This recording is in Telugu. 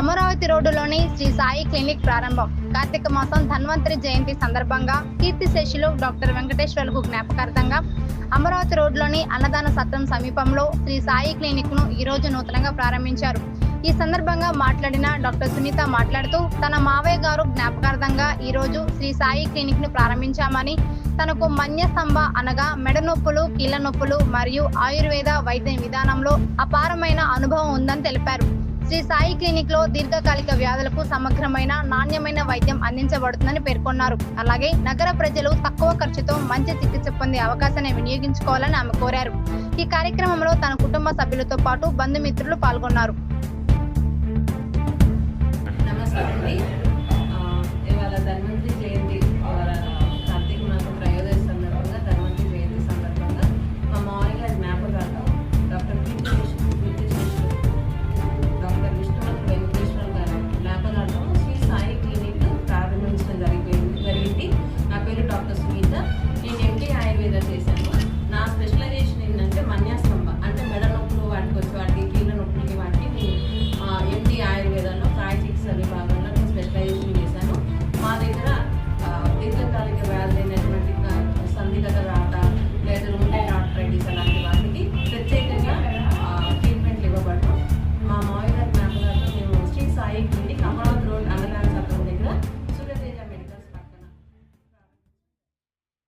అమరావతి రోడ్డులోని శ్రీ సాయి క్లినిక్ ప్రారంభం. కార్తీక మాసం ధన్వంతరి జయంతి సందర్భంగా కీర్తిశేషులు డాక్టర్ వెంకటేశ్వర్లకు జ్ఞాపకార్థంగా అమరావతి రోడ్లోని అన్నదాన సత్రం సమీపంలో శ్రీ సాయి క్లినిక్ను ఈ రోజు నూతనంగా ప్రారంభించారు. ఈ సందర్భంగా మాట్లాడిన డాక్టర్ సునీత మాట్లాడుతూ తన మావయ్య గారు జ్ఞాపకార్థంగా ఈ రోజు శ్రీ సాయి క్లినిక్ను ప్రారంభించామని తనకు మన్య స్తంభ అనగా మెడ నొప్పులు కీళ్ళ నొప్పులు మరియు ఆయుర్వేద వైద్య విధానంలో అపారమైన అనుభవం ఉందని తెలిపారు. శ్రీ సాయి క్లినిక్లో దీర్ఘకాలిక వ్యాధులకు సమగ్రమైన నాణ్యమైన వైద్యం అందించబడుతుందని పేర్కొన్నారు. అలాగే నగర ప్రజలు తక్కువ ఖర్చుతో మంచి చికిత్స పొందే అవకాశాన్ని వినియోగించుకోవాలని ఆమె కోరారు. ఈ కార్యక్రమంలో తన కుటుంబ సభ్యులతో పాటు బంధుమిత్రులు పాల్గొన్నారు. నమస్కారం nila sa isang